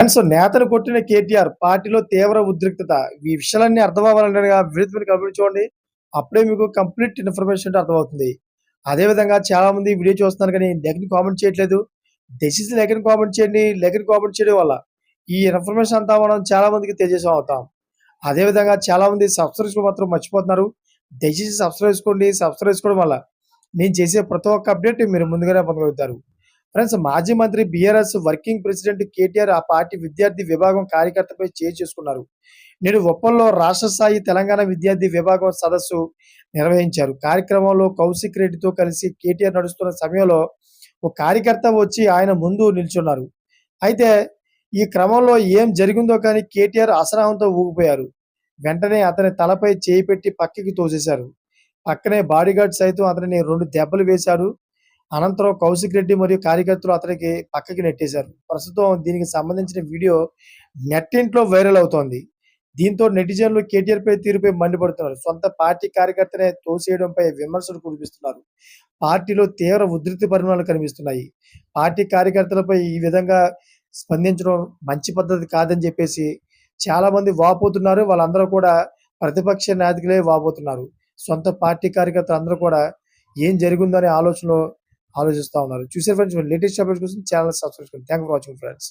Friends నేతను కొట్టిన కేటీఆర్ పార్టీలో తీవ్ర ఉద్రిక్తత. ఈ విషయాలన్నీ అర్థం అవ్వాలంటే కంప్లీట్ చూడండి. అప్పుడే మీకు కంప్లీట్ ఇన్ఫర్మేషన్ అర్థమవుతుంది. అదే విధంగా చాలా మంది వీడియో చూస్తున్నారు కానీ లెక్కని కామెంట్ చేయట్లేదు. డెసిషన్ లెక్కని కామెంట్ చేయండి. లెక్కని కామెంట్ చేయడం వల్ల ఈ ఇన్ఫర్మేషన్ అంతా మనం చాలా మందికి తెలియజేసాం అవుతాం. అదే విధంగా చాలా మంది సబ్స్క్రైబ్ మాత్రం మర్చిపోతున్నారు. దయచేసి సబ్స్క్రైబ్ చేసుకోండి. సబ్స్క్రైబ్ చేసుకోవడం వల్ల నేను చేసే ప్రతి ఒక్క అప్డేట్ మీరు ముందుగానే పొందగలుగుతారు. ఫ్రెండ్స్ మాజీ మంత్రి బీఆర్ఎస్ వర్కింగ్ ప్రెసిడెంట్ కేటీఆర్ ఆ పార్టీ విద్యార్థి విభాగం కార్యకర్తపై చేయి చేసుకున్నారు. నేడు ఒప్పంలో రాష్ట్ర స్థాయి తెలంగాణ విద్యార్థి విభాగం సదస్సు నిర్వహించారు. కార్యక్రమంలో కౌశిక్ రెడ్డితో కలిసి కేటీఆర్ నడుస్తున్న సమయంలో ఒక కార్యకర్త వచ్చి ఆయన ముందు నిల్చున్నారు. అయితే ఈ క్రమంలో ఏం జరిగిందో కానీ కేటీఆర్ అసహనంతో ఊగిపోయారు. వెంటనే అతని తలపై చేయి పెట్టి పక్కకి తోసేశారు. పక్కనే బాడీగార్డ్ సైతం అతనిని రెండు దెబ్బలు వేశారు. అనంతరం కౌశిక్ రెడ్డి మరియు కార్యకర్తలు అతనికి పక్కకి నెట్టేశారు. ప్రస్తుతం దీనికి సంబంధించిన వీడియో నెట్టింట్లో వైరల్ అవుతోంది. దీంతో నెటిజన్లు కేటీఆర్పై తీరుపై మండిపడుతున్నారు. సొంత పార్టీ కార్యకర్తనే తోసేయడంపై విమర్శలు కురిపిస్తున్నారు. పార్టీలో తీవ్ర ఉధృతి పరిణామాలు కనిపిస్తున్నాయి. పార్టీ కార్యకర్తలపై ఈ విధంగా స్పందించడం మంచి పద్ధతి కాదని చెప్పేసి చాలా మంది వాపోతున్నారు. వాళ్ళందరూ కూడా ప్రతిపక్ష నాయకులే వాపోతున్నారు. సొంత పార్టీ కార్యకర్తలు అందరూ కూడా ఏం జరిగిందనే ఆలోచనలో ఆలోచిస్తూ ఉన్నారు. చూసే ఫ్రెండ్స్ లేటెస్ట్ అప్డేట్స్ కోసం ఛానల్ సబ్స్క్రైబ్ చేసుకోండి. Thank for watching friends